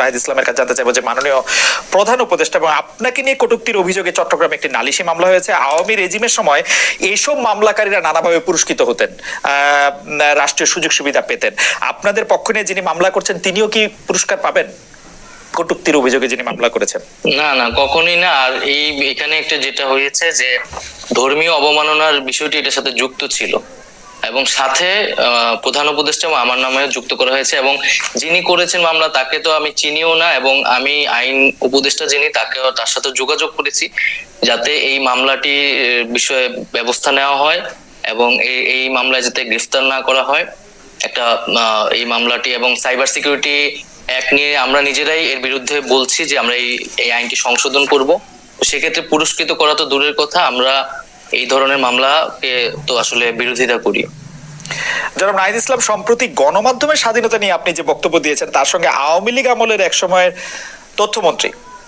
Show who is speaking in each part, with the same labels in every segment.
Speaker 1: নাহিদ ইসলামের কাছে জানতে চাইব যে মাননীয় প্রধান উপদেষ্টা এবং আপনাকে নিয়ে কটুক্তির অভিযোগে চট্টগ্রামে একটি নালিশি মামলা হয়েছে। আওয়ামী রেজিমের সময় এইসব মামলাকারীরা নানাভাবে পুরস্কৃত হতেন রাষ্ট্রীয় সুযোগ সুবিধা পেতেন। আপনাদের পক্ষ নিয়ে যিনি মামলা করছেন, তিনিও কি পুরস্কার পাবেন? কটুক্তির অভিযোগে যিনি মামলা করেছেন।
Speaker 2: না না, কখনোই না। আর এই, এখানে একটা যেটা হয়েছে যে ধর্মীয় অবমাননার বিষয়টি এটার সাথে যুক্ত ছিল। এবং সাথে প্রধান উপদেষ্টা আমার নামে যুক্ত করা হয়েছে এবং যিনি করেছেন মামলা, তাকে তো আমি চিনিও না এবং আমি আইন উপদেষ্টা যিনি তাকে তার সাথে যোগাযোগ করেছি যাতে এই মামলাটি বিষয়ে ব্যবস্থা নেওয়া হয় এবং এই এই মামলায় যাতে গ্রেফতার না করা হয়। একটা এই মামলাটি এবং সাইবার সিকিউরিটি অ্যাক্ট নিয়ে আমরা নিজেরাই এর বিরুদ্ধে বলছি যে আমরা এই এই আইনটি সংশোধন করব। সেক্ষেত্রে পুরস্কৃত করা তো দূরের কথা, আমরা এই ধরনের মামলাকে তো আসলে বিরোধিতা করি।
Speaker 1: জনাব নাহিদ ইসলাম, সম্প্রতি গণমাধ্যমের স্বাধীনতা নিয়ে আপনি যে বক্তব্য দিয়েছেন, তার সঙ্গে আওয়ামী লীগ আমলের এক সময়ের তথ্যমন্ত্রী।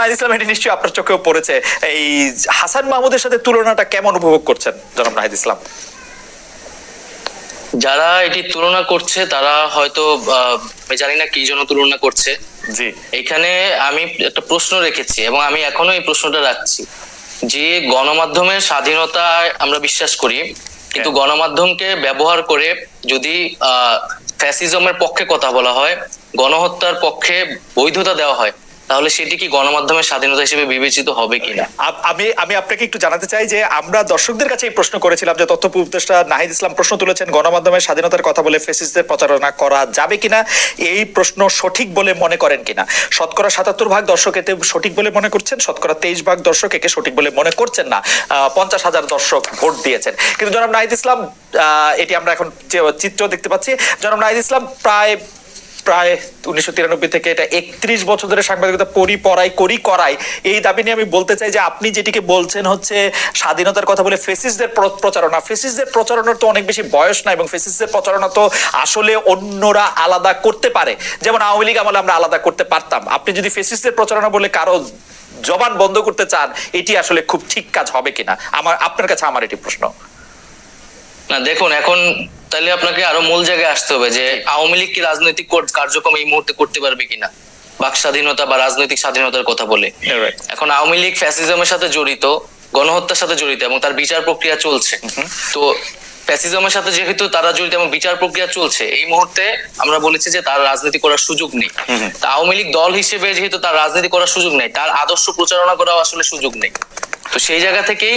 Speaker 1: নাহিদ ইসলাম এটি নিশ্চয়ই আপনার চোখেও পড়েছে। এই হাসান মাহমুদের সাথে তুলনাটা কেমন উপভোগ করছেন জনাব নাহিদ ইসলাম?
Speaker 2: যারা এটি তুলনা করছে তারা হয়তো আহ, জানি না কি জন্য তুলনা করছে।
Speaker 1: জি।
Speaker 2: এখানে আমি একটা প্রশ্ন রেখেছি এবং আমি এখনও এই প্রশ্নটা রাখছি যে গণমাধ্যমের স্বাধীনতায় আমরা বিশ্বাস করি কিন্তু
Speaker 1: হ্যাঁ।
Speaker 2: গণমাধ্যমকে ব্যবহার করে যদি ফ্যাসিজমের পক্ষে কথা বলা হয় গণহত্যার পক্ষে বৈধতা দেওয়া হয় তাহলে সেটি কি গণমাধ্যমের স্বাধীনতা হিসেবে বিবেচিত হবে কিনা?
Speaker 1: আমি আমি আপনাকে একটু জানাতে চাই যে আমরা দর্শকদের কাছে এই প্রশ্ন করেছিলাম যে তথ্য উপদেষ্টা নাহিদ ইসলাম প্রশ্ন তুলেছেন, গণমাধ্যমের স্বাধীনতার কথা বলে ফেসিসদের প্রচারণা করা যাবে কিনা? এই প্রশ্ন সঠিক বলে মনে করেন কিনা? শতকরা সাতাত্তর ভাগ দর্শক এতে সঠিক বলে মনে করছেন, শতকরা তেইশ ভাগ দর্শক একে সঠিক বলে মনে করছেন না। পঞ্চাশ হাজার দর্শক ভোট দিয়েছেন। কিন্তু জনাব নাহিদ ইসলাম এটি আমরা এখন চিত্র দেখতে পাচ্ছি, জনাব নাহিদ ইসলাম প্রায় প্রায় উনিশশো তিরানব্বই থেকে এটা একত্রিশ বছর ধরে সাংবাদিকতা পড়ি পড়াই, করি, করাই। এই দাবি নিয়ে আমি বলতে চাই যে আপনি যেটিকে বলছেন হচ্ছে স্বাধীনতার কথা বলে ফেসিসদের প্র- প্রচারণা। ফেসিসদের প্রচারণার তো অনেক বেশি বয়স না এবং ফেসিসদের প্রচারণা তো আসলে অন্যরা আলাদা করতে পারে। যেমন আওয়ামী লীগ আমলে আমরা আলাদা করতে পারতাম। আপনি যদি ফেসিসদের প্রচারণা বলে কারও জবান বন্ধ করতে চান, এটি আসলে খুব ঠিক কাজ হবে কিনা? আমার আপনার কাছে আমার এটি প্রশ্ন।
Speaker 2: না, দেখুন, এখন তাহলে আপনাকে আরও মূল জায়গায় আসতে হবে যে আওয়ামী লীগ কি রাজনৈতিক কার্যক্রম এই মুহূর্তে করতে পারবে কিনা? বাক স্বাধীনতা বা রাজনৈতিক স্বাধীনতার কথা বলে। এখন আওয়ামী লীগ ফ্যাসিজমের সাথে জড়িত গণহত্যার সাথে জড়িত এবং তার বিচার প্রক্রিয়া চলছে। তো ফ্যাসিজমের সাথে যেহেতু তারা জড়িত এবং বিচার প্রক্রিয়া চলছে এই মুহূর্তে আমরা বলেছি যে তার রাজনীতি করার সুযোগ নেই। তা আওয়ামী লীগ দল হিসেবে যেহেতু তার রাজনীতি করার সুযোগ নেই তার আদর্শ প্রচারণা করাও আসলে সুযোগ নেই। তো সেই জায়গা থেকেই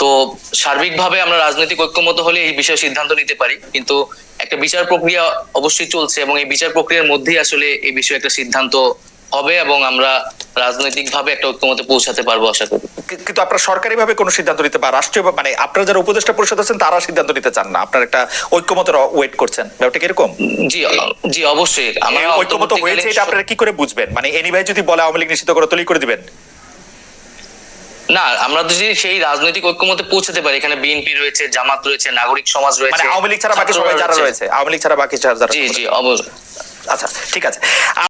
Speaker 2: তো সার্বিকভাবে আমরা রাজনৈতিক ঐক্যমত হলে এই বিষয়ে সিদ্ধান্ত নিতে পারি। কিন্তু একটা বিচার প্রক্রিয়া অবশ্যই চলছে এবং এই বিচার প্রক্রিয়ার মধ্যেই আসলে এই বিষয়ে একটা সিদ্ধান্ত হবে এবং আমরা রাজনৈতিকভাবে একটা ঐক্যমতে পৌঁছাতে পারব আশা করি।
Speaker 1: কিন্তু আপনারা সরকারিভাবে কোনো সিদ্ধান্ত নিতে বা রাষ্ট্রীয় মানে আপনারা যারা উপদেষ্টা পরিষদ আছেন তারা সিদ্ধান্ত নিতে চান না? আপনার একটা ঐক্যমতের ওয়েট করছেন। ব্যাপারটা কীরকম
Speaker 2: জি জি অবশ্যই। আমরা
Speaker 1: ঐক্যমত হয়েছে এটা আপনারা কি করে বুঝবেন? মানে এনি ভাই যদি বলে আওয়ামী লীগ নিষিদ্ধ করে তৈরি করে দিবেন।
Speaker 2: না আমরা যদি সেই রাজনৈতিক ঐক্যমতে পৌঁছাতে পারি। এখানে বিএনপি রয়েছে জামাত রয়েছে নাগরিক সমাজ
Speaker 1: মানে
Speaker 2: রয়েছে
Speaker 1: আওয়ামী লীগ ছাড়া বাকি সবাই যারা রয়েছে আওয়ামী লীগ ছাড়া বাকি যারা
Speaker 2: জি জি অবশ্যই।
Speaker 1: আচ্ছা ঠিক আছে।